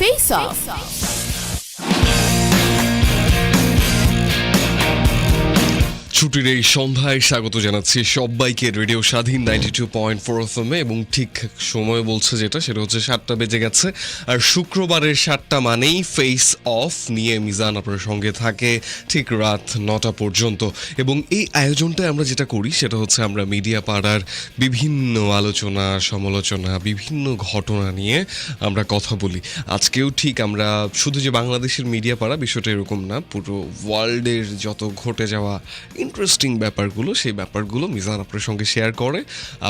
Face Off. Face off. ছুটির এই সন্ধ্যায় স্বাগত জানাচ্ছি সবাইকে। Radio Swadhin ninety two point four এফএমে এবং ঠিক সময় বলছে যেটা, সেটা হচ্ছে সাতটা বেজে গেছে। আর শুক্রবারের সাতটা মানেই ফেস অফ নিয়ে মিজান আপনার সঙ্গে থাকে ঠিক রাত নটা পর্যন্ত। এবং এই আয়োজনটায় আমরা যেটা করি, সেটা হচ্ছে আমরা মিডিয়া পাড়ার বিভিন্ন আলোচনা, সমালোচনা, বিভিন্ন ঘটনা নিয়ে আমরা কথা বলি। আজকেও ঠিক আমরা শুধু যে বাংলাদেশের মিডিয়া পাড়া, বিষয়টা এরকম না, পুরো ওয়ার্ল্ডের যত ঘটে যাওয়া ইন্টারেস্টিং ব্যাপারগুলো, সেই ব্যাপারগুলো মিজান আপনার সঙ্গে শেয়ার করে।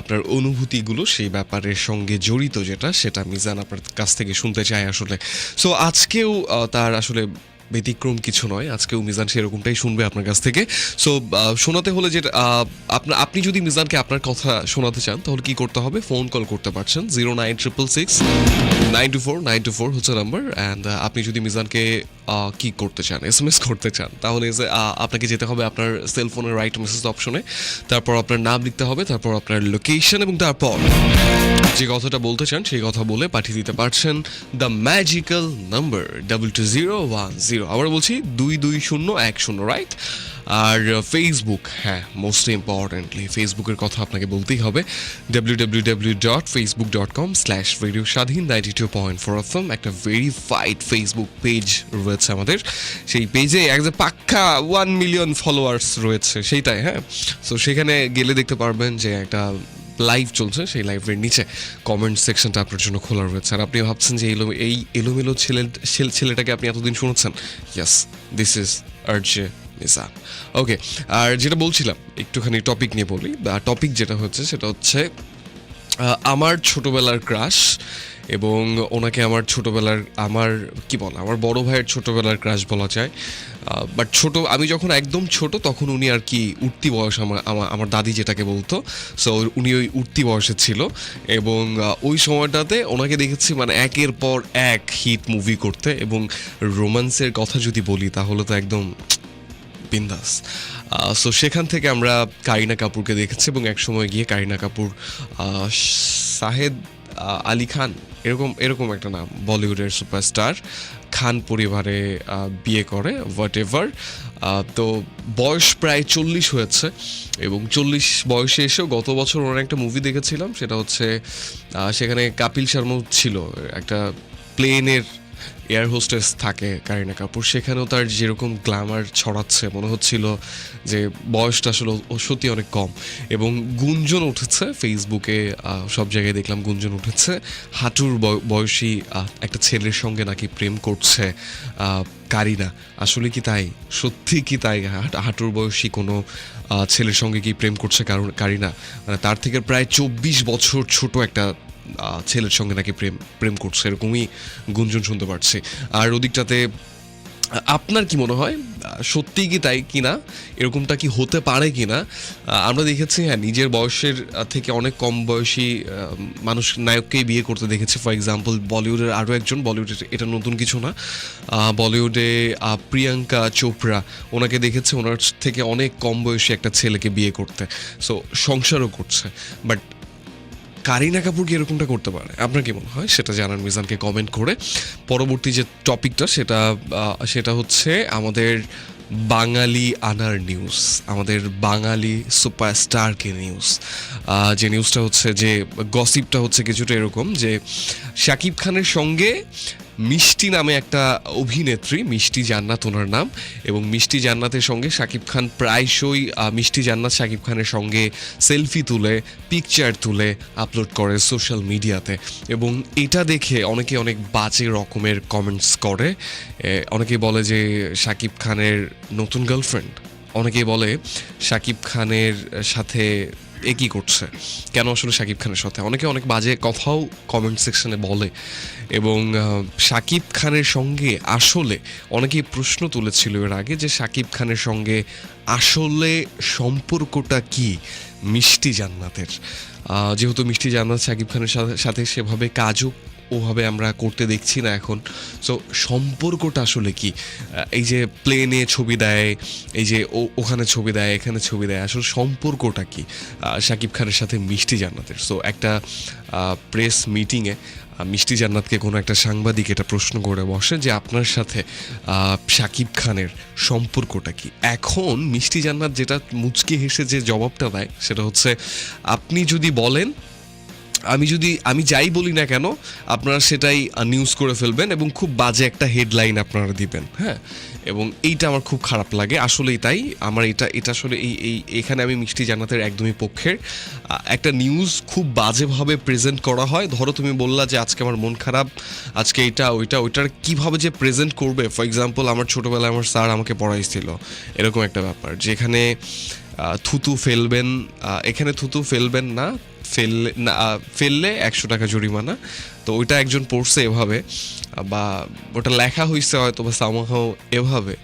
আপনার অনুভূতিগুলো সেই ব্যাপারের সঙ্গে জড়িত যেটা, সেটা মিজান আপনার কাছ থেকে শুনতে চায় আসলে। সো আজকেও তার আসলে ব্যতিক্রম কিছু নয়, আজকেও মিজান সেরকমটাই শুনবে আপনার কাছ থেকে। সো শোনাতে হলে যে আপনার আপনি যদি মিজানকে আপনার কথা শোনাতে চান, তাহলে কি করতে হবে? ফোন কল করতে পারছেন zero nine triple six nine two four nine two four হচ্ছে নাম্বার অ্যান্ড আপনি যদি মিজানকে কি করতে চান এস এম এস করতে চান, তাহলে আপনাকে যেতে হবে আপনার সেলফোনের রাইট মেসেজ অপশনে তারপর আপনার নাম লিখতে হবে, তারপর আপনার লোকেশন এবং তারপর যে কথাটা বলতে চান, সেই কথা বলে পাঠিয়ে দিতে পারছেন the magical number double two zero one zero আবার বলছি দুই দুই শূন্য এক শূন্য রাইট আর ফেসবুক হ্যাঁ মোস্ট ইম্পর্টেন্টলি ফেসবুকের কথা আপনাকে বলতেই হবে। W W W dot Facebook dot com slash radio Swadhin ninety two point four F একটা ভেরিফাইড ফেসবুক পেজ রয়েছে আমাদের। সেই পেজে একদম পাক্কা ওয়ান মিলিয়ন ফলোয়ার্স রয়েছে, সেইটাই হ্যাঁ? সো সেখানে গেলে দেখতে পারবেন যে একটা লাইভ চলছে, সেই লাইভের নিচে কমেন্ট সেকশনটা আপনার জন্য খোলা রয়েছে। আর আপনি ভাবছেন যে এলো, এই এলোমেলো ছেলে, ছেলে- ছেলেটাকে আপনি এতদিন শুনেছেন? Yes this is RJ Misa okay আর যেটা বলছিলাম, একটুখানি টপিক নিয়ে বলি। টপিক যেটা হচ্ছে, সেটা হচ্ছে আমার ছোটোবেলার ক্রাশ এবং ওনাকে আমার ছোটবেলার, আমার, কি বল, আমার বড় ভাইয়ের ছোটবেলার ক্রাশ বলা যায়। বাট ছোট, আমি যখন একদম ছোট তখন উনি আর কি উঠতি বয়স আমার আমার দাদি যেটাকে বলতো। সো উনি ওই উঠতি বয়সে ছিল এবং ওই সময়টাতে ওনাকে দেখেছি মানে একের পর এক হিট মুভি করতে এবং রোমান্সের কথা যদি বলি তাহলে তো একদম বিন্দাস। সো সেখান থেকে আমরা কারিনা কাপুরকে দেখেছি এবং এক সময় গিয়ে কারিনা কাপুর সাহেদ আলী খান, এরকম এরকম একটা নাম, বলিউডের সুপারস্টার। খান পরিবারে বিয়ে করে হোয়াট এভার তো বয়স প্রায় চল্লিশ হয়েছে এবং চল্লিশ বয়সে এসেও গত বছর ওনার একটা মুভি দেখেছিলাম, সেটা হচ্ছে সেখানে কাপিল শর্মা ছিল, একটা প্লেনের এয়ার হোস্টেস থাকে কারিনা কাপুর। সেখানেও তার যেরকম গ্ল্যামার ছড়াচ্ছে, মনে হচ্ছিল যে বয়সটা আসলে সত্যি অনেক কম। এবং গুঞ্জন উঠেছে ফেসবুকে সব জায়গায় দেখলাম গুঞ্জন উঠেছে। হাঁটুর বয়- বয়সী একটা ছেলের সঙ্গে নাকি প্রেম করছে কারিনা। আসলে কি তাই? সত্যি কি তাই? হাঁটুর বয়সী কোনো ছেলের সঙ্গে কি প্রেম করছে কারণ, কারিনা? মানে তার থেকে প্রায় চব্বিশ বছর ছোট একটা ছেলের সঙ্গে নাকি প্রেম প্রেম করছে এরকমই গুঞ্জন শুনতে পারছি। আর ওদিকটাতে আপনার কি মনে হয়? সত্যি কি তাই কিনা? এরকমটা কি হতে পারে কিনা? আহ, আমরা দেখেছি হ্যাঁ নিজের বয়সের থেকে অনেক কম বয়সী মানুষ নায়ককেই বিয়ে করতে দেখেছি। ফর এক্সাম্পল বলিউডের আরও একজন বলিউডের এটা নতুন কিছু না। বলিউডে প্রিয়াঙ্কা চোপড়া ওনাকে দেখেছে ওনার থেকে অনেক কম বয়সী একটা ছেলেকে বিয়ে করতে। সো সংসারও করছে। বাট কারিনা কাপুর কি এরকমটা করতে পারে? আপনার কি মনে হয়? সেটা জানান মিজানকে কমেন্ট করে। পরবর্তী যে টপিকটা, সেটা সেটা হচ্ছে আমাদের বাঙালি আনার নিউজ আমাদের বাঙালি সুপারস্টারকে নিউজ যে নিউজটা হচ্ছে, যে গসিপটা হচ্ছে কিছুটা এরকম, যে শাকিব খানের সঙ্গে মিষ্টি নামে একটা অভিনেত্রী, মিষ্টি জান্নাত ওনার নাম, এবং মিষ্টি জান্নাতের সঙ্গে শাকিব খান প্রায়শই মিষ্টি জান্নাত শাকিব খানের সঙ্গে সেলফি তুলে পিকচার তুলে আপলোড করে সোশ্যাল মিডিয়াতে এবং এটা দেখে অনেকে অনেক বাজে রকমের কমেন্টস করে। অনেকে বলে যে শাকিব খানের নতুন গার্লফ্রেন্ড অনেকে বলে শাকিব খানের সাথে এ কি করছে? কেন আসলে শাকিব খানের সাথে? অনেকে অনেক বাজে কথাও কমেন্ট সেকশনে বলে এবং শাকিব খানের সঙ্গে আসলে অনেকেই প্রশ্ন তুলেছিল এর আগে যে শাকিব খানের সঙ্গে আসলে সম্পর্কটা কি? মিষ্টি জান্নাতের। যেহেতু মিষ্টি জান্নাত শাকিব খানের সাথে সেভাবে কাজও ওভাবে আমরা করতে দেখছি না এখন। সো সম্পর্কটা আসলে কি? এই যে প্লেনে ছবি দেয়, এই যে ওখানে ছবি দেয়, এখানে ছবি দেয়, আসলে সম্পর্কটা কি? শাকিব খানের সাথে মিষ্টি জান্নাতের। সো একটা প্রেস মিটিংয়ে মিষ্টি জান্নাতকে কোনো একটা সাংবাদিক এটা প্রশ্ন করে বসে যে আপনার সাথে শাকিব খানের সম্পর্কটা কি? এখন মিষ্টি জান্নাত যেটা মুচকি হেসে যে জবাবটা দেয়, সেটা হচ্ছে, আপনি যদি বলেন আমি যদি, আমি যাই বলি না কেন, আপনারা সেটাই নিউজ করে ফেলবেন এবং খুব বাজে একটা হেডলাইন আপনারা দিবেন হ্যাঁ? এবং এইটা আমার খুব খারাপ লাগে, আসলেই তাই। আমার এটা এটা আসলে এই এই, এখানে আমি মিষ্টি জান্নাতের একদমই পক্ষের। একটা নিউজ খুব বাজেভাবে প্রেজেন্ট করা হয়। ধরো তুমি বললা যে আজকে আমার মন খারাপ, আজকে এটা, ওইটা, ওইটার কীভাবে যে প্রেজেন্ট করবে? ফর এক্সাম্পল আমার ছোটোবেলায় আমার স্যার আমাকে পড়াইছিল, এরকম একটা ব্যাপার। যেখানে থুতু ফেলবেন এখানে থুতু ফেলবেন না ফেললে, না ফেললে একশো টাকা জরিমানা। তো ওইটা একজন পড়ছে এভাবে, বা ওটা লেখা হয়েছে হয়তো বা সামাহাও এভাবে,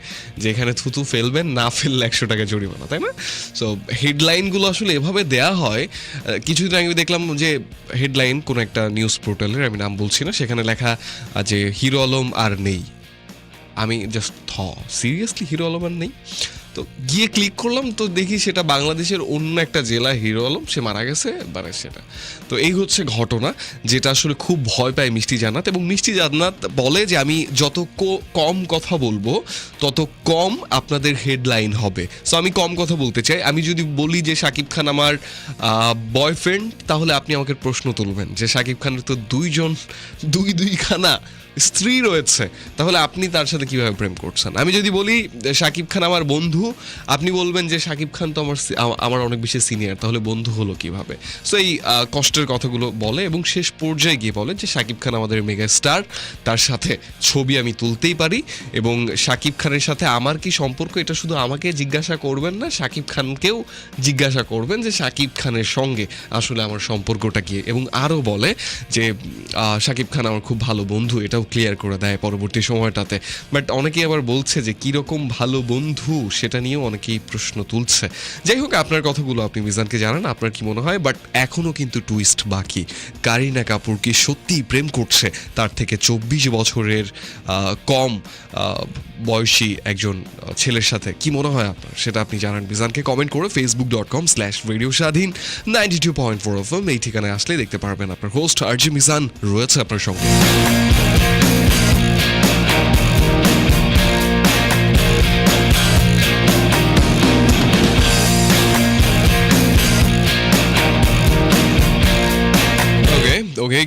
যে এখানে থুতু ফেলবেন, না ফেললে একশো টাকা জরিমানা, তাই না? সো হেডলাইনগুলো আসলে এভাবে দেয়া হয়। কিছুদিন আগে দেখলাম যে হেডলাইন কোনো একটা নিউজ পোর্টালের আমি নাম বলছি না, সেখানে লেখা যে হিরো আলম আর নেই। আমি জাস্ট থ সিরিয়াসলি হিরো আলম আর নেই? তো গিয়ে ক্লিক করলাম, তো দেখি সেটা বাংলাদেশের অন্য একটা জেলা হিরো আলম, সে মারা গেছে মানে সেটা। তো এই হচ্ছে ঘটনা, যেটা আসলে খুব ভয় পায় মিষ্টি জান্নাত এবং মিষ্টি জান্নাত বলে যে আমি যত কম কথা বলব, তত কম আপনাদের হেডলাইন হবে। সো আমি কম কথা বলতে চাই। আমি যদি বলি যে শাকিব খান আমার বয়ফ্রেন্ড তাহলে আপনি আমাকে প্রশ্ন তুলবেন যে শাকিব খানের তো দুইজন, দুই দুইখানা স্ত্রী রয়েছে, তাহলে আপনি তার সাথে কীভাবে প্রেম করছেন? আমি যদি বলি শাকিব খান আমার বন্ধু, আপনি বলবেন যে শাকিব খান তো আমার আমার অনেক বেশি সিনিয়র তাহলে বন্ধু হলো কীভাবে? সো এই কষ্টের কথাগুলো বলে এবং শেষ পর্যায়ে গিয়ে বলে যে শাকিব খান আমাদের মেগা স্টার তার সাথে ছবি আমি তুলতেই পারি এবং শাকিব খানের সাথে আমার কি সম্পর্ক? এটা শুধু আমাকে জিজ্ঞাসা করবেন না শাকিব খানকেও জিজ্ঞাসা করবেন যে শাকিব খানের সঙ্গে আসলে আমার সম্পর্কটা কি? এবং আরও বলে যে শাকিব খান আমার খুব ভালো বন্ধু, এটাও ক্লিয়ার করে দেয় পরবর্তী সময়টাতে। বাট অনেকেই আবার বলছে যে, কীরকম ভালো বন্ধু? সেটা নিয়েও অনেকেই প্রশ্ন তুলছে। যাই হোক, আপনার কথাগুলো আপনি মিজানকে জানান, আপনার কি মনে হয়? বাট এখনও কিন্তু টুইস্ট বাকি। কারিনা কাপুর কি সত্যিই প্রেম করছে। তার থেকে চব্বিশ বছরের কম বয়সী একজন ছেলের সাথে। কি মনে হয় আপনার? সেটা আপনি জানান মিজানকে। কমেন্ট করে Facebook dot com slash radio Swadhin ninety two point four F এই ঠিকানায় আসলে দেখতে পারবেন আপনার হোস্ট আরজি মিজান রয়েছে আপনার সঙ্গে।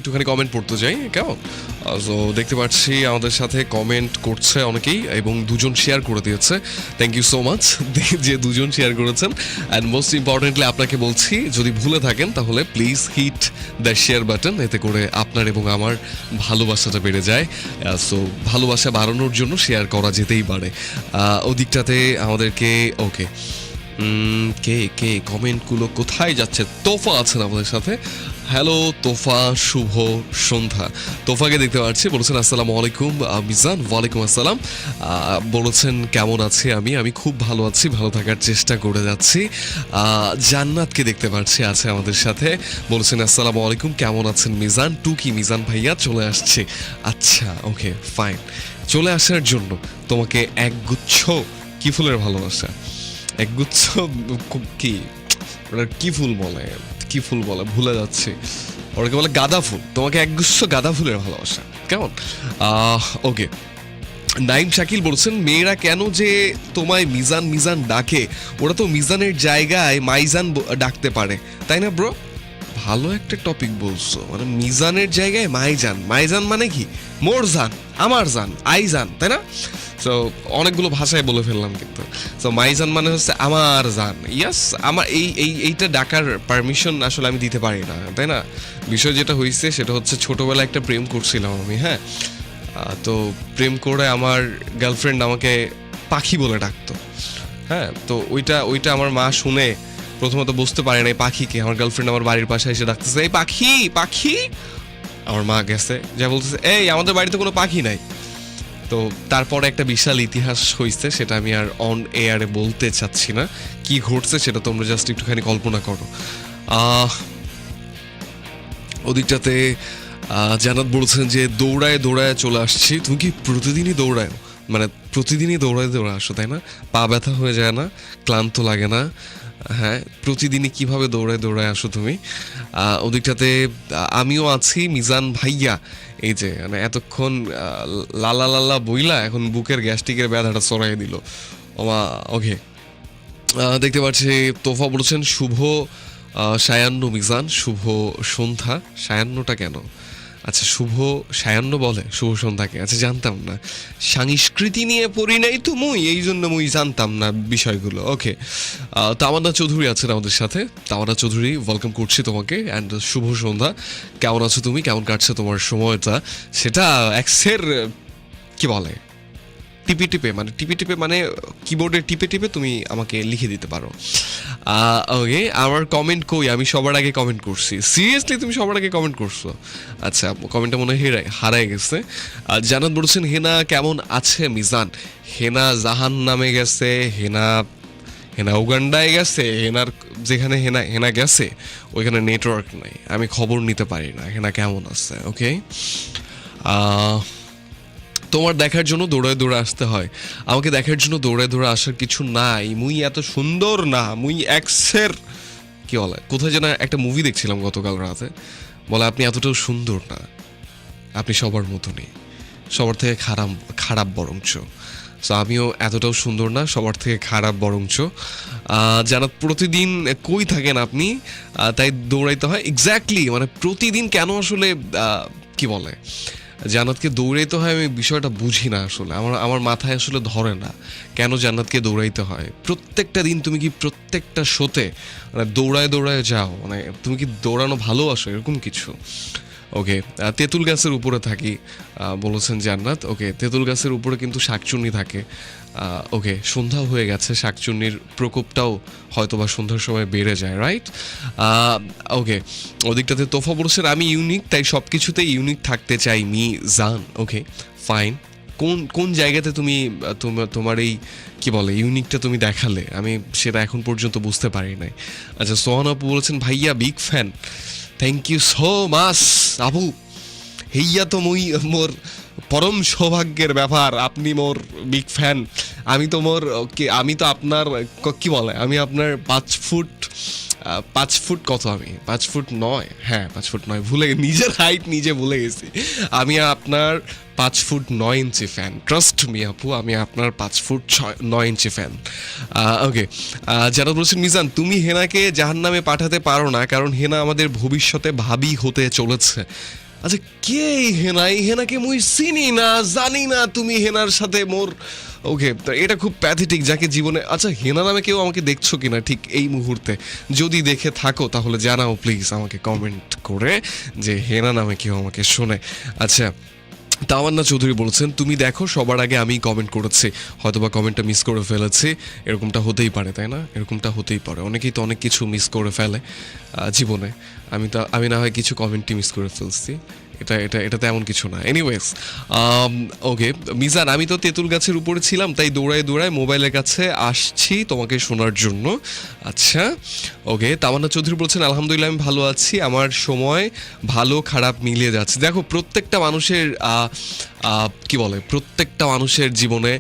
একটুখানি কমেন্ট পড়তে যাই, কেমন? সো দেখতে পাচ্ছি আমাদের সাথে কমেন্ট করছে অনেকেই এবং দুজন শেয়ার করে দিয়েছে। থ্যাংক ইউ সো মাচ যে দুজন শেয়ার করেছেন। অ্যান্ড মোস্ট ইম্পর্টেন্টলি আপনাকে বলছি, যদি ভুলে থাকেন, তাহলে please hit the share button এতে করে আপনার এবং আমার ভালোবাসাটা বেড়ে যায়। সো ভালোবাসা বাড়ানোর জন্য শেয়ার করা যেতেই পারে। ওদিকটাতে আমাদেরকে ওকে কে কে কমেন্টগুলো কোথায় যাচ্ছে? তোফা আছেন আমাদের সাথে। হ্যালো, তোফা, শুভ সন্ধ্যা। তোফাকে দেখতে পাচ্ছি, বলেছেন, আসসালামু আলাইকুম মিজান, ওয়ালাইকুম আসসালাম। বলেছেন, কেমন আছি আমি? আমি খুব ভালো আছি, ভালো থাকার চেষ্টা করে যাচ্ছি। জান্নাতকে দেখতে পাচ্ছি, আছে আমাদের সাথে। বলেছেন, আসসালামু আলাইকুম, কেমন আছেন মিজান? টু কি মিজান ভাইয়া চলে আসছে। আচ্ছা ওকে ফাইন চলে আসার জন্য তোমাকে একগুচ্ছ কি ফুলের ভালোবাসা? একগুচ্ছ কি কি ফুল বলে? কি ফুল বলে? ভুলে যাচ্ছি। ওটাকে বলে গাঁদা ফুল। তোমাকে একগুচ্ছ গাঁদা ফুলের ভালোবাসা। কেমন? ওকে। নাইম শাকিল বলছেন, মেয়েরা কেন যে তোমায় মিজান মিজান ডাকে? ওরা তো মিজানের জায়গায় মাইজান ডাকতে পারে। তাই না, ব্রো? ভালো একটা টপিক বলছো। মানে মিজানের জায়গায় মাইজান। মাইজান মানে কি? মোর জান, আমার জান, আই জান, তাই না? সো অনেকগুলো ভাষায় বলে ফেললাম কিন্তু। সো মাইজান মানে হচ্ছে আমার জান। ইয়াস আমার এই এই, এইটা ডাকার পারমিশন আসলে আমি দিতে পারি না, তাই না? বিষয় যেটা হয়েছে সেটা হচ্ছে ছোটোবেলায় একটা প্রেম করছিলাম আমি হ্যাঁ? তো প্রেম করে আমার গার্লফ্রেন্ড আমাকে পাখি বলে ডাকতো হ্যাঁ? তো ওইটা ওইটা আমার মা শুনে প্রথমত বুঝতে পারে না এই পাখিকে। আমার গার্লফ্রেন্ড আমার বাড়ির পাশে এসে ডাকতেছে, এই পাখি পাখি? আমার মা গেছে, যা বলতেছে, এই, আমাদের বাড়িতে কোনো পাখি নাই। তো তারপরে একটা বিশাল ইতিহাস হয়েছে সেটা আমি আর অন এয়ারে বলতে চাচ্ছি না। কি ঘটছে সেটা তোমরা জাস্ট একটুখানি কল্পনা করো। ওদিকটাতে জানাত বলছেন যে দৌড়ায় দৌড়ায় চলে আসছি। তুমি কি প্রতিদিনই দৌড়ায়? মানে প্রতিদিনই দৌড়ায় দৌড়ায় আসো, তাই না? পা ব্যথা হয়ে যায় না, ক্লান্ত লাগে না। হ্যাঁ প্রতিদিনই কীভাবে দৌড়ায় দৌড়ায় আসো তুমি? ওদিকটাতে আমিও আছি, মিজান ভাইয়া। এই যে মানে এতক্ষণ লালা লালা বইলা এখন বুকের গ্যাস্ট্রিকের ব্যাধাটা সরাই দিল। ওমা, ওকে। দেখতে পাচ্ছি তোফা বলছেন শুভ সায়ান্ন মিজান, শুভ সন্ধ্যা। সায়ান্নটা কেন? আচ্ছা শুভ সায়ান্ন বলে, শুভ সন্ধ্যাকে। আচ্ছা জানতাম না। সংস্কৃতি নিয়ে পড়ি নাই তো মুই, এই জন্য মুই জানতাম না বিষয়গুলো। ওকে তামান্না চৌধুরী আছেন আমাদের সাথে। তামান্না চৌধুরী ওয়েলকাম করছি তোমাকে অ্যান্ড শুভ সন্ধ্যা। কেমন আছো তুমি? কেমন কাটছে তোমার সময়টা? সেটা এক্সের কি বলে? টিপে টিপে মানে টিপে টিপে মানে কিবোর্ডে টিপে টিপে তুমি আমাকে লিখে দিতে পারো। ওকে আমার কমেন্ট কই? আমি সবার আগে কমেন্ট করছি। সিরিয়াসলি তুমি সবার আগে কমেন্ট করছ? আচ্ছা কমেন্টটা মনে হয় হেরাই হারায় গেছে। আর জানাত বলছেন, হেনা কেমন আছে মিজান? হেনা জাহান নামে গেছে, হেনা হেনা উগান্ডায় গেছে, হেনার যেখানে হেনা হেনা গেছে, ওইখানে নেটওয়ার্ক নাই। আমি খবর নিতে পারি না, হেনা কেমন আছে ওকে তোমার দেখার জন্য দৌড়ায় দৌড়ে আসতে হয়। আমাকে দেখার জন্য দৌড়ায় দৌড়ে আসার কিছু নাই। মুই এত সুন্দর না, মুই এক্সের। কি বলে? কোথায় যেন একটা মুভি দেখছিলাম গতকাল রাতে। বলে, আপনি এতটাও সুন্দর না। আপনি সবার মতনই। সবার থেকে খারাপ খারাপ বরঞ্চ। সো আমিও এতটাও সুন্দর না, সবার থেকে খারাপ বরঞ্চ। যারা প্রতিদিন কই থাকেন আপনি তাই দৌড়াইতে হয়। এক্স্যাক্টলি মানে প্রতিদিন কেন আসলে কি বলে? জান্নাতকে দৌড়াইতে হয় আমি বিষয়টা বুঝি না আসলে। আমার আমার মাথায় আসলে ধরে না কেন জান্নাতকে দৌড়াইতে হয়। প্রত্যেকটা দিন তুমি কি প্রত্যেকটা শোতে মানে দৌড়ায় দৌড়ায় যাও? মানে তুমি কি দৌড়ানো ভালোবাসো? এরকম কিছু। ওকে তেঁতুল গাছের উপরে থাকি। বলেছেন জান্নাত। ওকে তেঁতুল গাছের উপরে কিন্তু শাকচুন্নি থাকে। ওকে সন্ধ্যা হয়ে গেছে, শাকচুন্নির প্রকোপটাও হয়তো বা সন্ধ্যার সময় বেড়ে যায় রাইট ওকে ওদিকটাতে তোফা বলছেন, আমি ইউনিক তাই সব কিছুতে ইউনিক থাকতে চাই, মি জান। ওকে ফাইন কোন কোন জায়গাতে তুমি তোমার এই, কি বলে ইউনিকটা তুমি দেখালে? আমি সেটা এখন পর্যন্ত বুঝতে পারি নাই। আচ্ছা সোহান আপু বলেছেন, ভাইয়া big fan thank you so much Abu হেইয়া তো মুই মোর পরম সৌভাগ্যের ব্যাপার আপনি মোর বিগ ফ্যান আমি তো মোর আমি তো আপনার ক- বলে আমি আপনার পাঁচ ফুট পাঁচ ফুট কত আমি? পাঁচ ফুট নয়। হ্যাঁ পাঁচ ফুট নয়। ভুলে নিজের হাইট নিজে ভুলে গেছি। আমি আপনার পাঁচ ফুট নয় ইঞ্চি ফ্যান ট্রাস্ট মি আপু, আমি আপনার পাঁচ ফুট ছয়, নয় ইঞ্চি ফ্যান ওকে যারা বলছেন, মিজান, তুমি হেনাকে জাহান নামে পাঠাতে পারো না, কারণ হেনা আমাদের ভবিষ্যতে ভাবি হতে চলেছে। আচ্ছা কে হেনা? এই হেনাকে মুই চিনি না, জানি না তুমি হেনার সাথে মোর ওকে এটা খুব প্যাথেটিক যাকে জীবনে আচ্ছা হেনা নামে কেউ আমাকে দেখছ কিনা ঠিক এই মুহূর্তে? যদি দেখে থাকো, তাহলে জানাও প্লিজ আমাকে কমেন্ট করে যে হেনা নামে কেউ আমাকে শোনে। আচ্ছা তামান্না চৌধুরী বলছেন, তুমি দেখো, সবার আগে আমি কমেন্ট করেছি। হয়তোবা কমেন্টটা মিস করে ফেলেছি। এরকমটা হতেই পারে, তাই না? এরকমটা হতেই পারে। অনেকেই তো অনেক কিছু মিস করে ফেলে জীবনে। আমি তো, আমি না হয় কিছু কমেন্টই মিস করে ফেলছি। এটা এটা এটা তেমন কিছু না। এনিওয়েজ ওকে মিজান, আমি তো তেঁতুল গাছের উপরে ছিলাম, তাই দৌড়ায় দৌড়ায় মোবাইলের কাছে আসছি তোমাকে শোনার জন্য। আচ্ছা ওকে তামান্না চৌধুরী বলছেন, আলহামদুলিল্লাহ, আমি ভালো আছি। আমার সময় ভালো, খারাপ মিলিয়ে যাচ্ছে। দেখো, প্রত্যেকটা মানুষের কি বলে, প্রত্যেকটা মানুষের জীবনে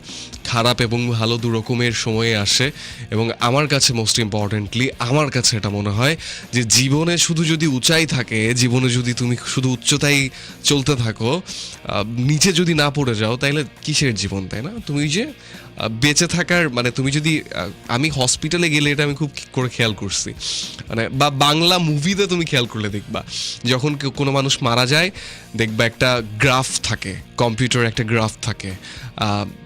খারাপ এবং ভালো দু রকমের সময়ে আসে এবং আমার কাছে মোস্ট ইম্পর্টেন্টলি আমার কাছে এটা মনে হয় যে জীবনে শুধু যদি উঁচাই থাকে, জীবনে যদি তুমি শুধু উচ্চতায় চলতে থাকো নিচে যদি না পড়ে যাও তাহলে কিসের জীবন তাই না? তুমি যে বেঁচে থাকার মানে তুমি যদি আমি হসপিটালে গেলে এটা আমি খুব করে খেয়াল করছি। মানে বা বাংলা মুভিতে তুমি খেয়াল করলে দেখবা, যখন কোনো মানুষ মারা যায় দেখবা একটা গ্রাফ থাকে, কম্পিউটার একটা গ্রাফ থাকে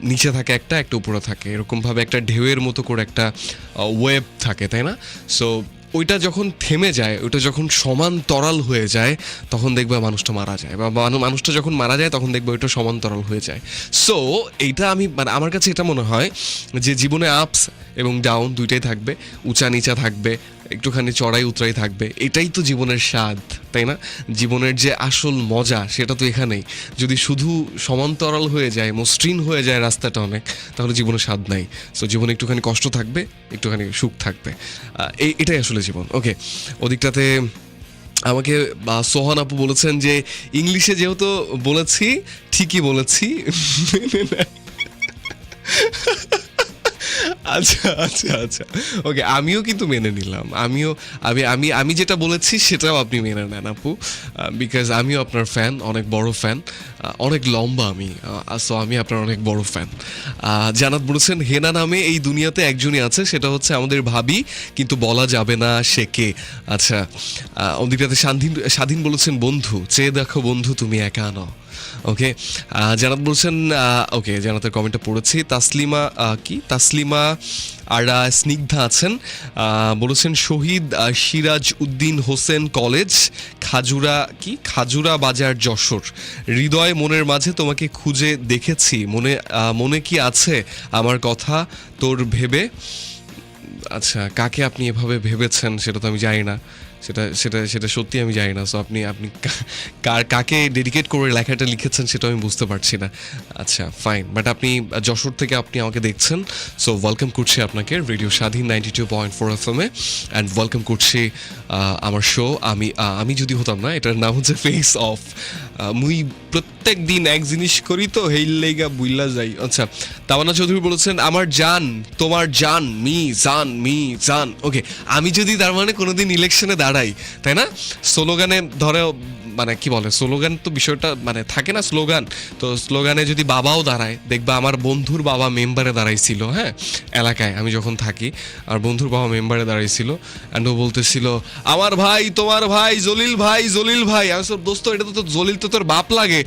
নিচে থাকে একটা একটা উপরে থাকে। এরকমভাবে একটা ঢেউয়ের মতো করে একটা ওয়েব থাকে, তাই না? সো ওইটা যখন থেমে যায়, ওইটা যখন সমান্তরাল হয়ে যায়, তখন দেখবে মানুষটা মারা যায়। বা মানুষটা যখন মারা যায়, তখন দেখবে ওইটা সমান্তরাল হয়ে যায়। সো এইটা আমি মানে আমার কাছে এটা মনে হয় যে, জীবনে আপস এবং ডাউন দুইটাই থাকবে উঁচা নিচা থাকবে একটুখানি চড়াই উতরাই থাকবে। এটাই তো জীবনের স্বাদ, তাই না? জীবনের যে আসল মজা, সেটা তো এখানেই। যদি শুধু সমান্তরাল হয়ে যায়, মসৃণ হয়ে যায় রাস্তাটা অনেক, তাহলে জীবনে স্বাদ নাই। সো জীবনে একটুখানি কষ্ট থাকবে, একটুখানি সুখ থাকবে। এই এটাই আসলে জীবন। ওকে ওদিকটাতে আমাকে সোহান আপু বলেছেন যে, ইংলিশে যেহেতু বলেছি, ঠিকই বলেছি। আচ্ছা আচ্ছা আচ্ছা। ওকে আমিও কিন্তু মেনে নিলাম। আমিও, আমি আমি আমি যেটা বলেছি সেটাও আপনি মেনে নেন আপু বিকজ আমিও আপনার ফ্যান অনেক বড় ফ্যান অনেক লম্বা আমি সো আমি আপনার অনেক বড় ফ্যান জানাত বলেছেন, হেনা নামে এই দুনিয়াতে একজনই আছে, সেটা হচ্ছে আমাদের ভাবি, কিন্তু বলা যাবে না সে কে। আচ্ছা ওদিকটাতে স্বাধীন স্বাধীন বলেছেন, বন্ধু, চেয়ে দেখো বন্ধু, তুমি একা নও। ওকে জানাত বলছেন ওকে জানাতের কমেন্টটা পড়েছি। তাসলিমা কি? তাসলিমা আর স্নিগ্ধা আছেন। বলেছেন, শহীদ সিরাজ উদ্দিন হোসেন কলেজ, খাজুরা, কি? খাজুরা বাজার যশোর। হৃদয় মনের মাঝে তোমাকে খুঁজে দেখেছি। মনে মনে কি আছে আমার কথা, তোর ভেবে? আচ্ছা কাকে আপনি এভাবে ভেবেছেন সেটা তো আমি জানি না। সেটা সেটা সেটা সত্যি আমি জানি না। সো আপনি আপনি কার, কাকে ডেডিকেট করে লেখাটা লিখেছেন সেটা আমি বুঝতে পারছি না। আচ্ছা ফাইন বাট আপনি, যশোর থেকে আপনি আমাকে দেখছেন। সো ওয়েলকাম করছি আপনাকে radio Swadhin ninety two point four F এমে অ্যান্ড ওয়েলকাম করছি আমার শো আমি আমি যদি হতাম না, এটার নাম হচ্ছে ফেস অফ মুই প্রত্যেক দিন এক জিনিস করি তো হেইল লেগা বুইলা যাই। আচ্ছা তামান্না চৌধুরী বলেছেন, আমার জান, তোমার জান, মি জান মি, জান। ওকে আমি যদি তার মানে কোনোদিন ইলেকশনে দাঁড়াই, তাই না? স্লোগানে ধরে মানে কি বলে, স্লোগান তো বিষয়টা মানে থাকে না স্লোগান। তো স্লোগানে যদি বাবাও দাঁড়ায়, দেখবা আমার বন্ধুর বাবা মেম্বারে দাঁড়াইছিল হ্যাঁ এলাকায় আমি যখন থাকি, আর বন্ধুর বাবা মেম্বারে দাঁড়াইছিল অ্যান্ড ও বলতেছিল, আমার ভাই, তোমার ভাই, জলিল ভাই জলিল ভাই। আমি সব দোস্ত, এটা তো জলিল তো তোর বাপ লাগে।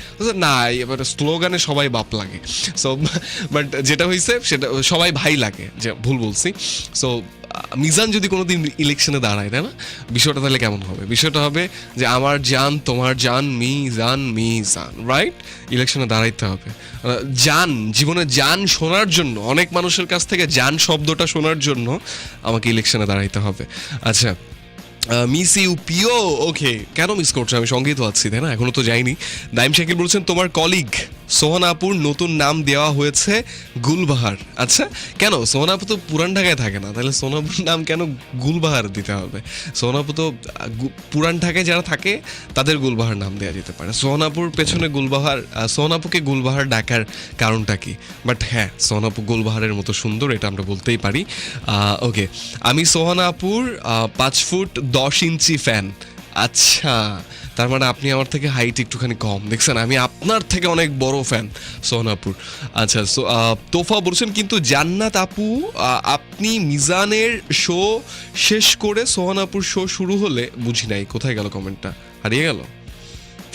না এবার স্লোগানে সবাই বাপ লাগে। সো বাট যেটা হয়েছে সেটা, সবাই ভাই লাগে, যে ভুল বলছি। সো মিজান যদি কোনোদিন ইলেকশনে দাঁড়ায়, তাই না? বিষয়টা তাহলে কেমন হবে? বিষয়টা হবে যে আমার জান, তোমার জান মি জান মি জান রাইট ইলেকশনে দাঁড়াইতে হবে। জান, জীবনে জান শোনার জন্য, অনেক মানুষের কাছ থেকে জান শব্দটা শোনার জন্য আমাকে ইলেকশনে দাঁড়াইতে হবে। আচ্ছা মিস ইউ পিও ওকে কেন মিস করছ? আমি সঙ্গেই তো আছি, তাই না? এখনও তো যাইনি। দাইম শাকিল বলছেন, তোমার কলিগ সোহান আপুর নতুন নাম দেওয়া হয়েছে গুলবাহার। আচ্ছা কেন? সোহান আপু তো পুরান ঢাকায় থাকে না তাহলে সোহান আপুর নাম কেন গুলবাহার দিতে হবে? সোহান আপু তো পুরান ঢাকায় যারা থাকে তাদের গুলবাহার নাম দেওয়া যেতে পারে। সোহনাপুর পেছনে গুলবাহার আহ, সোহান আপুকে গুলবাহার ডাকার কারণটা কি? বাট হ্যাঁ সোহনাপুর গুলবাহারের মতো সুন্দর এটা আমরা বলতেই পারি। ওকে আমি সোহান আপুর আহ, পাঁচ ফুট দশ ইঞ্চি ফ্যান আচ্ছা তার মানে আপনি আমার থেকে হাইট একটুখানি কম। দেখছেন, আমি আপনার থেকে অনেক বড় ফ্যান সোহনাপুর। আচ্ছা সো তোফা বলছেন, কিন্তু জান্নাত আপু আপনি মিজানের শো শেষ করে সোহনাপুর শো শুরু হলে, বুঝি নাই, কোথায় গেল কমেন্টটা হারিয়ে গেল?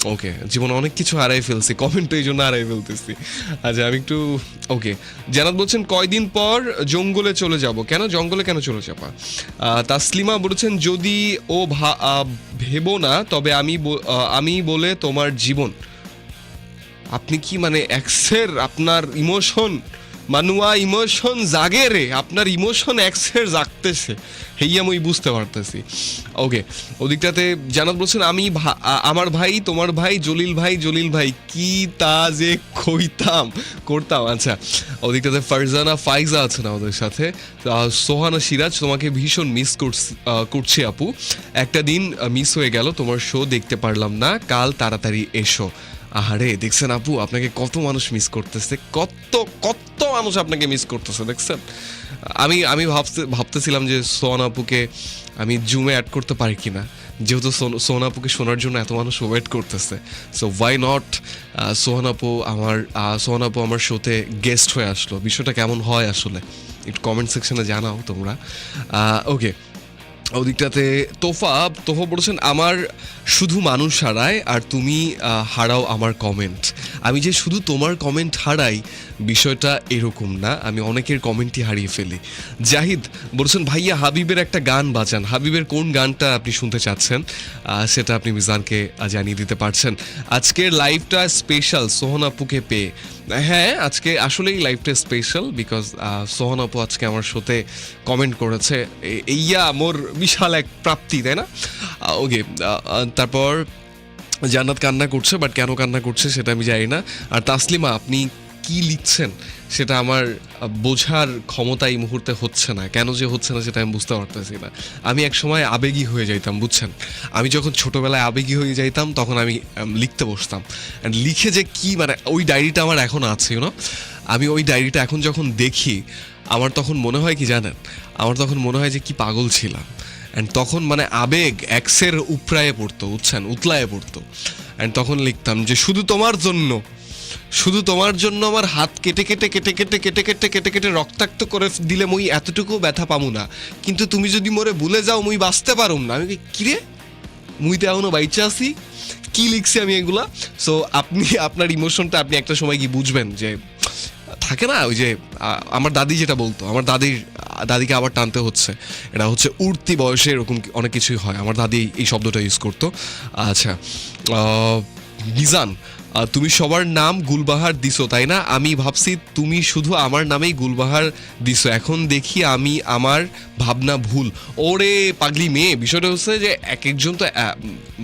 ওকে জীবনে অনেক কিছু হারাই ফেলছি কমেন্ট এই জন্য হারাই ফেলতেছি। আচ্ছা আমি একটু ওকে জানাত বলছেন, কয়দিন পর জঙ্গলে চলে যাব? কেন? জঙ্গলে কেন চলে যাবা? তাসলিমা বলেছেন, যদি ও ভেবো না, তবে আমি আমি বলে তোমার জীবন। আপনি কি মানে এক্সের আপনার ইমোশন মানুয়া ইমোশন জাগে রে, আপনার ইমোশন এক্সের জাগতেছে। হেই আমি বুঝতে পারতেছি। ওকে, ওদিকটাতে জানাত বলছেন, আমি আমার ভাই, তোমার ভাই, জলিল ভাই জলিল ভাই, কি তা যে কইতাম, করতাম। আচ্ছা ওদিকটাতে ফারজানা, ফাইজা আছেন আমাদের সাথে। সোহানা সিরাজ, তোমাকে ভীষণ মিস করছি আপু। একটা দিন মিস হয়ে গেল, তোমার শো দেখতে পারলাম না। কাল তাড়াতাড়ি এসো। আহারে, দেখছেন আপু, আপনাকে কত মানুষ মিস করতেছে, কত কত মানুষ আপনাকে মিস করতেছে, দেখছেন? আমি আমি ভাবতে, ভাবতেছিলাম যে সোহান আপুকে আমি জুমে অ্যাড করতে পারি কি না যেহেতু সোহান আপুকে শোনার জন্য এত মানুষ ওয়েট করতেছে। সো ওয়াই নট সোহান আপু আমার সোহান আপু আমার শোতে গেস্ট হয়ে আসলো। বিষয়টা কেমন হয় আসলে? একটু কমেন্ট সেকশনে জানাও তোমরা। ওকে ওদিকটাতে তোফা তোফা বলেছেন, আমার শুধু মানুষ হারায়, আর তুমি হারাও আমার কমেন্ট আমি যে শুধু তোমার কমেন্ট হারাই বিষয়টা এরকম না, আমি অনেকের কমেন্টই হারিয়ে ফেলি। জাহিদ, বলছেন, ভাইয়া, হাবিবের একটা গান বাজান। হাবিবের কোন গানটা আপনি শুনতে চাচ্ছেন? সেটা আপনি মিজানকে জানিয়ে দিতে পারছেন। আজকের লাইভটা স্পেশাল সোহন আপুকে পেয়ে। হ্যাঁ আজকে আসলেই লাইভটা স্পেশাল বিকজ সোহন আপু আজকে আমার শোতে কমেন্ট করেছে। এইয়া মোর বিশাল এক প্রাপ্তি, তাই না? ওকে তারপর জান্নাত কান্না করছে বাট কেন কান্না করছে সেটা আমি জানি না। আর তাসলিমা, আপনি কি লিখছেন সেটা আমার বোঝার ক্ষমতা এই মুহূর্তে হচ্ছে না। কেন যে হচ্ছে না সেটা আমি বুঝতে পারতেছি না। আমি এক সময় আবেগী হয়ে যাইতাম, বুঝছেন? আমি যখন ছোটবেলায় আবেগী হয়ে যাইতাম, তখন আমি লিখতে বসতাম। And লিখে যে কি মানে ওই ডায়েরিটা আমার এখন আছে ইউনো আমি ওই ডায়েরিটা এখন যখন দেখি, আমার তখন মনে হয় কি জানেন? আমার তখন মনে হয় যে কি পাগল ছিলাম। অ্যান্ড তখন মানে আবেগ এক্সের উপরায়ে পড়তো, বুঝছেন? উতলায় পড়তো। অ্যান্ড তখন লিখতাম যে, শুধু তোমার জন্য। শুধু তোমার জন্য আমার হাত কেটে কেটে কেটে কেটে কেটে কেটে কেটে কেটে রক্তাক্ত করে দিলে মুই এতটুকু ব্যথা পামু না। কিন্তু তুমি যদি মোরে ভুলে যাও, মুই বাঁচতে পারুম না। আমি কিরে? মুই তো এখনও বাইচে আছি। কি লিখছি আমি এগুলা? সো আপনি, আপনার ইমোশনটা আপনি একটা সময় কি বুঝবেন যে, থাকে না ওই যে আমার দাদি যেটা বলতো, আমার দাদির, দাদিকে আবার টানতে হচ্ছে। এটা হচ্ছে উঠতি বয়সে এরকম অনেক কিছুই হয়। আমার দাদি এই- শব্দটা ইউজ করতো। আচ্ছা মিজান তুমি সবার নাম গুলবাহার দিছো, তাই না? আমি ভাবছি তুমি শুধু আমার নামেই গুলবাহার দিছো। এখন দেখি আমি আমার ভাবনা ভুল। ওরে পাগলি মেয়ে, বিষয়টা হচ্ছে যে এক একজন তো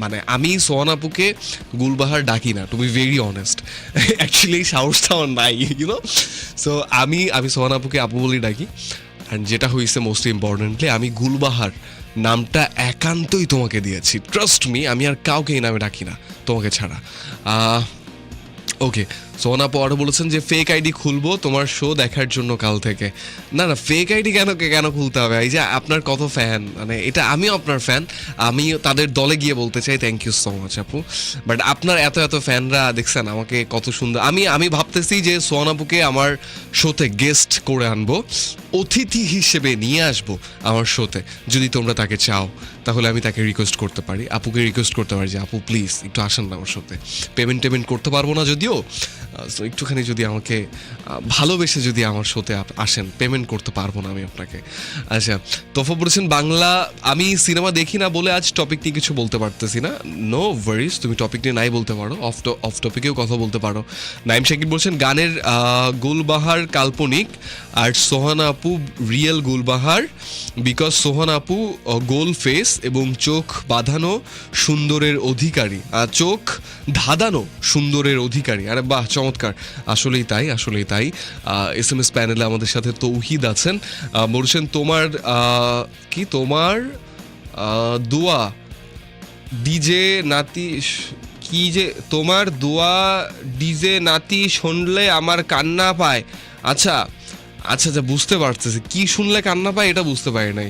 মানে আমি সোহানাপুকে গুলবাহার ডাকি না to be very honest actually সাহসটা আমার নাই ইউনো সো আমি আমি সোহানাপুকে আপু বলেই ডাকি। অ্যান্ড যেটা হয়েছে মোস্ট ইম্পর্টেন্টলি আমি গুলবাহার নামটা একান্তই তোমাকে দিয়েছি। ট্রাস্ট মি আমি আর কাউকে এই নামে ডাকি না, তোমাকে ছাড়া। Okay. সোনা পরে বলেছেন যে ফেক আইডি খুলবো তোমার শো দেখার জন্য কাল থেকে। না না ফেক আইডি কেন কেন খুলতে হবে? এই যে আপনার কত ফ্যান মানে এটা আমিও আপনার ফ্যান আমি তাদের দলে গিয়ে বলতে চাই থ্যাংক ইউ সো মাচ আপু। বাট আপনার এত এত ফ্যানরা দেখছেন, আমাকে কত সুন্দর আমি আমি ভাবতেছি যে সোনাপুকে আমার শোতে গেস্ট করে আনব, অতিথি হিসেবে নিয়ে আসব আমার শোতে যদি তোমরা তাকে চাও, তাহলে আমি তাকে রিকোয়েস্ট করতে পারি। আপুকে রিকোয়েস্ট করতে পারি যে, আপু প্লিজ একটু আসেন না আমার শোতে পেমেন্ট টেমেন্ট করতে পারব না যদিও তো একটুখানি যদি আমাকে ভালোবেসে যদি আমার শোতে আসেন পেমেন্ট করতে পারব না আমি আপনাকে। আচ্ছা তোফা বলেছেন বাংলা, আমি সিনেমা দেখি না বলে আজ টপিক নিয়ে কিছু বলতে পারতেছি না। নো ওয়ারিস তুমি টপিক নিয়ে নাই বলতে পারো অফ অফ টপিকেও কথা বলতে পারো। নাইম শাকিব বলছেন, গানের গুলবাহার কাল্পনিক আর সোহানা আপু রিয়েল গুলবাহার। বিকজ সোহান আপু গোল ফেস এবং চোখ বাঁধানো সুন্দরের অধিকারী। চোখ ধাঁধানো সুন্দরের অধিকারী। আরে বাহ, চমৎকার। আসলেই তাই আসলেই তাই। এস এম এস প্যানেলে আমাদের সাথে তৌহিদ আছেন। বলছেন, তোমার কি তোমার দোয়া, ডিজে নাতি, কি যে তোমার দোয়া, ডিজে নাতি শুনলে আমার কান্না পায়। আচ্ছা আচ্ছা আচ্ছা বুঝতে পারতেছি। কি শুনলে কান্না পায় এটা বুঝতে পারি নাই।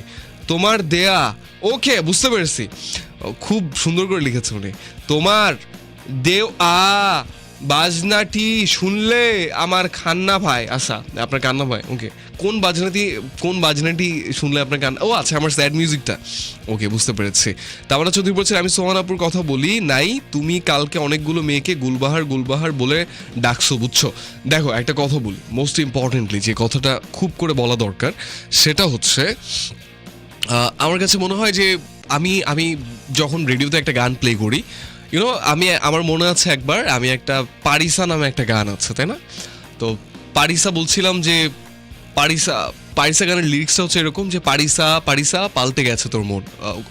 তোমার দেয়া, ওকে, বুঝতে পেরেছি। খুব সুন্দর করে লিখেছে উনি। তোমার দেও আ বাজনাটি শুনলে আমার খান্না পায় আচ্ছা আপনার কান্না পায় ওকে কোন বাজনাটি কোন বাজনাটি শুনলে আপনার কান্না, ও আচ্ছা আমার স্যাড মিউজিকটা ওকে বুঝতে পেরেছি। তামানা চৌধুরী বলছেন, আমি সোহানাপুর কথা বলি, নাই, তুমি কালকে অনেকগুলো মেয়েকে গুলবাহার গুলবাহার বলে ডাকছো, বুঝছ? দেখো, একটা কথা বলি মোস্ট ইম্পর্টেন্টলি যে কথাটা খুব করে বলা দরকার, সেটা হচ্ছে আমার কাছে মনে হয় যে আমি আমি যখন রেডিওতে একটা গান প্লে করি ইউনো আমি, আমার মনে আছে একবার, আমি একটা পারিসা নামে একটা গান আছে, তাই না? তো পারিসা বলছিলাম যে, পারিসা পারিসা গানের লিরিক্সটা হচ্ছে এরকম যে, পারিসা পারিসা পাল্টে গেছে তোর মন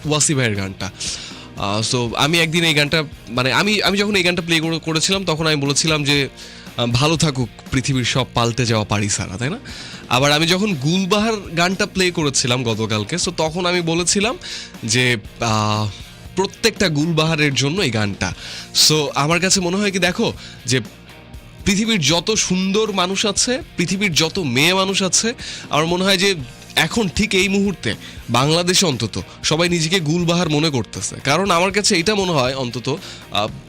ওয়াসি ভাইয়ের গানটা। সো আমি একদিন এই গানটা মানে আমি আমি যখন এই গানটা প্লে করেছিলাম, তখন আমি বলেছিলাম যে ভালো থাকুক পৃথিবীর সব পাল্টে যাওয়া পারিসারা, তাই না? আবার আমি যখন গুলবাহার গানটা প্লে করেছিলাম গতকালকে সো তখন আমি বলেছিলাম যে প্রত্যেকটা গুলবাহারের জন্য এই গানটা। সো আমার কাছে মনে হয় কি, দেখো, যে পৃথিবীর যত সুন্দর মানুষ আছে, পৃথিবীর যত মেয়ে মানুষ আছে, আমার মনে হয় যে এখন ঠিক এই মুহূর্তে বাংলাদেশে অন্তত সবাই নিজেকে গুলবাহার মনে করতেছে। কারণ আমার কাছে এটা মনে হয় অন্তত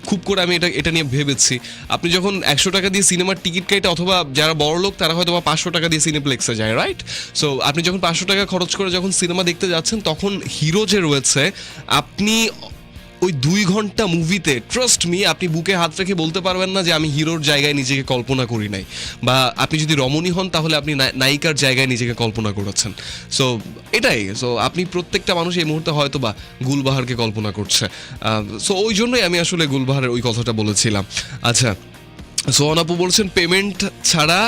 খুব করে আমি এটা এটা নিয়ে ভেবেছি। আপনি যখন একশো টাকা দিয়ে সিনেমার টিকিট কাটে অথবা যারা বড় লোক তারা হয়তো বা পাঁচশো টাকা দিয়ে সিনেপ্লেক্সে যায় রাইট সো আপনি যখন পাঁচশো টাকা খরচ করে যখন সিনেমা দেখতে যাচ্ছেন, তখন হিরো যে রয়েছে, আপনি ওই দুই ঘণ্টা মুভিতে ট্রাস্ট মি আপনি বুকে হাত রেখে বলতে পারবেন না যে আমি হিরোর জায়গায় নিজেকে কল্পনা করি নাই। বা আপনি যদি রমণী হন, তাহলে আপনি নায়িকার জায়গায় নিজেকে কল্পনা করেছেন। সো এটাই। সো আপনি প্রত্যেকটা মানুষ এই মুহূর্তে হয়তো বা গুলবাহারকে কল্পনা করছে। সো ওই জন্যই আমি আসলে গুলবাহারের ওই কথাটা বলেছিলাম। আচ্ছা সোহান আপু বলছেন পেমেন্ট ছাড়া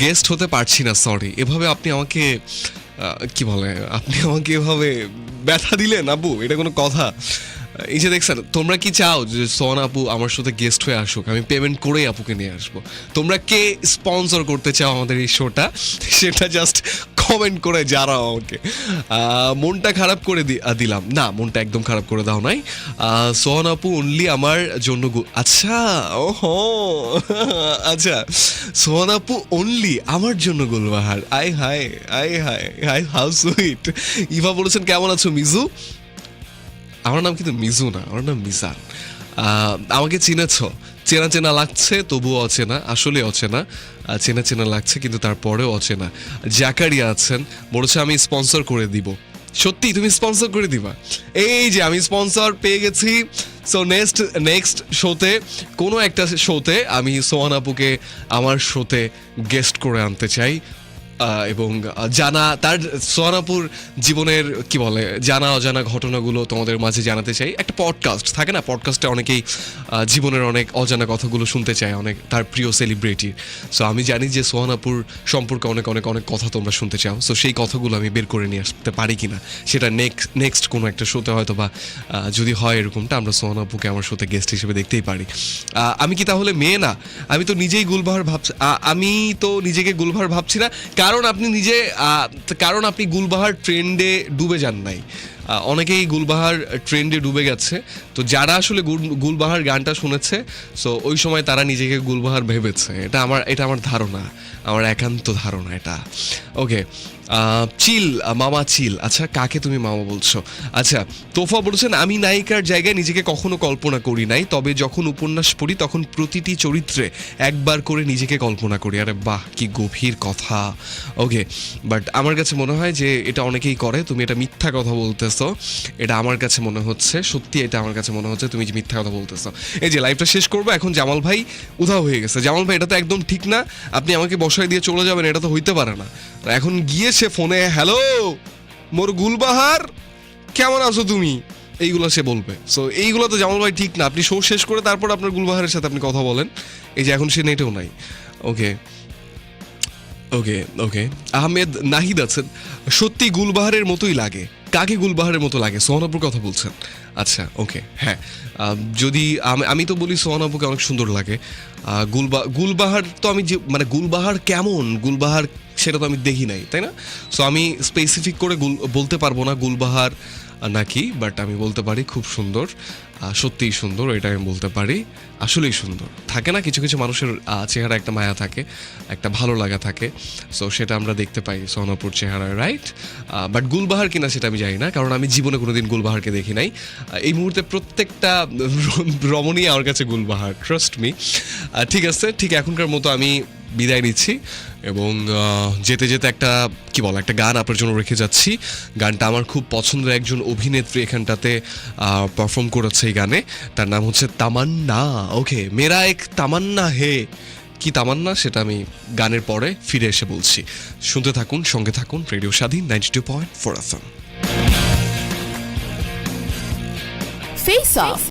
গেস্ট হতে পারছি না সরি এভাবে আপনি আমাকে কি বলে, আপনি আমাকে এভাবে ব্যথা দিলেন আপু এটা কোনো কথা। এই যে দেখছেন, তোমরা কি চাও যে সোহান আপু আমার সাথে গেস্ট হয়ে আসুক? আমি পেমেন্ট করেই আপুকে নিয়ে আসব। তোমরা কে স্পন্সর করতে চাও আমাদের এই শোটা সেটা জাস্ট কমেন্ট করে যারা আমাকে। মনটা খারাপ করে দিলাম। না, মনটা একদম খারাপ করে দাও নাই। সোহান আপু অনলি আমার জন্য আচ্ছা ওহো। আচ্ছা সোহান আপু অনলি আমার জন্য Golbahar I hi I high high how sweet Eva বলেছেন, কেমন আছো মিজু? আমার নাম কিন্তু মিজু না, আমার নাম মিজান। আমাকে চিনেছ। চেনা চেনা লাগছে, তবুও অচেনা, আসলে অচেনা। চেনা চেনা লাগছে, কিন্তু তারপরেও অচেনা। জাকারিয়া আছেন বলেছে আমি স্পন্সর করে দিব। সত্যি, তুমি স্পন্সর করে দিবা? এই যে, আমি স্পন্সর পেয়ে গেছি। সো নেক্সট নেক্সট শোতে কোনো একটা শোতে আমি সোহান আপুকে, আমার শোতে গেস্ট করে আনতে চাই। এবং জানা, তার সোহানাপুর জীবনের, কি বলে, জানা অজানা ঘটনাগুলো তোমাদের মাঝে জানাতে চাই। একটা পডকাস্ট থাকে না? পডকাস্টে অনেকেই জীবনের অনেক অজানা কথাগুলো শুনতে চায়, অনেক, তার প্রিয় সেলিব্রিটি সো আমি জানি যে সোহানাপুর সম্পর্কে অনেক অনেক অনেক কথা তোমরা শুনতে চাও। সো সেই কথাগুলো আমি বের করে নিয়ে আসতে পারি কিনা, সেটা নেক্সট নেক্সট কোনো একটা শোতে হয়তো বা যদি হয় এরকমটা, আমরা সোহানাপুকে আমার শোতে গেস্ট হিসেবে দেখতেই পারি। আমি কি তাহলে মেয়ে না? আমি তো নিজেই গুলবাহার ভাবছি আমি তো নিজেকে গুলবাহার ভাবছি না। কারণ আপনি নিজে কারণ আপনি গুলবাহার ট্রেন্ডে ডুবে যান নাই। অনেকেই গুলবাহার ট্রেন্ডে ডুবে গেছে। তো যারা আসলে গুল- গুলবাহার গানটা শুনেছে, সো ওই সময় তারা নিজেকে গুলবাহার ভেবেছে। এটা আমার এটা আমার ধারণা। আমার একান্ত ধারণা এটা। ওকে চিল মামা চিল। আচ্ছা কাকে তুমি মামা বলছো? আচ্ছা তোফা বলছেন, আমি নায়িকার জায়গায় নিজেকে কখনো কল্পনা করি নাই, তবে যখন উপন্যাস পড়ি, তখন প্রতিটি চরিত্রে একবার করে নিজেকে কল্পনা করি। আরে বাহ, কি গভীর কথা। ওকে বাট আমার কাছে মনে হয় যে এটা অনেকেই করে, তুমি এটা মিথ্যা কথা বলতেছো। এটা আমার কাছে মনে হচ্ছে, সত্যি এটা আমার কাছে মনে হচ্ছে, তুমি যে মিথ্যা কথা বলতেছো। এই যে লাইভটা শেষ করব, এখন জামাল ভাই উধাও হয়ে গেছে। জামাল ভাই, এটা তো একদম ঠিক না, আপনি আমাকে বসায় দিয়ে চলে যাবেন, এটা তো হইতে পারে না। এখন গিয়ে সে ফোনে, হ্যালো, মোর গুলবাহার, কেমন আছো তুমি? এইগুলো সে বলবে। সো এইগুলো তো জামাল ভাই ঠিক না। আপনি শো শেষ করে তারপর আপনার গুলবাহারের সাথে আপনি কথা বলেন। এই যে এখন সে নেটেও নাই। ওকে ওকে ওকে আহমেদ নাহিদ আছেন। সত্যি গুলবাহারের মতোই লাগে। কাকে গুলবাহারের মতো লাগে? সোহানাপুর কথা বলছেন। আচ্ছা ওকে হ্যাঁ। যদি আমি তো বলি সোহানাপুকে অনেক সুন্দর লাগে। গুলবা, গুলবাহার তো আমি যে মানে গুলবাহার কেমন? গুলবাহার সেটা তো আমি দেখি নাই, তাই না? সো আমি স্পেসিফিক করে বলতে পারব না গুলবাহার নাকি বাট আমি বলতে পারি খুব সুন্দর সত্যিই সুন্দর, এটা আমি বলতে পারি, আসলেই সুন্দর। থাকে না, কিছু কিছু মানুষের চেহারা একটা মায়া থাকে, একটা ভালো লাগা থাকে সো সেটা আমরা দেখতে পাই সোনাপুর চেহারায় রাইট বাট গুলবাহার কিনা সেটা আমি জানি না, কারণ আমি জীবনে কোনোদিন গুলবাহারকে দেখি নাই। এই মুহূর্তে প্রত্যেকটা রমণী আমার কাছে গুলবাহার ট্রাস্ট মি ঠিক আছে, ঠিক এখনকার মতো আমি বিদায় নিচ্ছি। এবং যেতে যেতে একটা, কি বল, একটা গান আপনার জন্য রেখে যাচ্ছি। গানটা আমার খুব পছন্দের একজন অভিনেত্রী এখানটাতে পারফর্ম করেছে এই গানে। তার নাম হচ্ছে তামান্না। ওকে মেরা এক তামান্না হে। কি তামান্না? সেটা আমি গানের পরে ফিরে এসে বলছি। শুনতে থাকুন, সঙ্গে থাকুন radio Swadhin ninety two point four F Off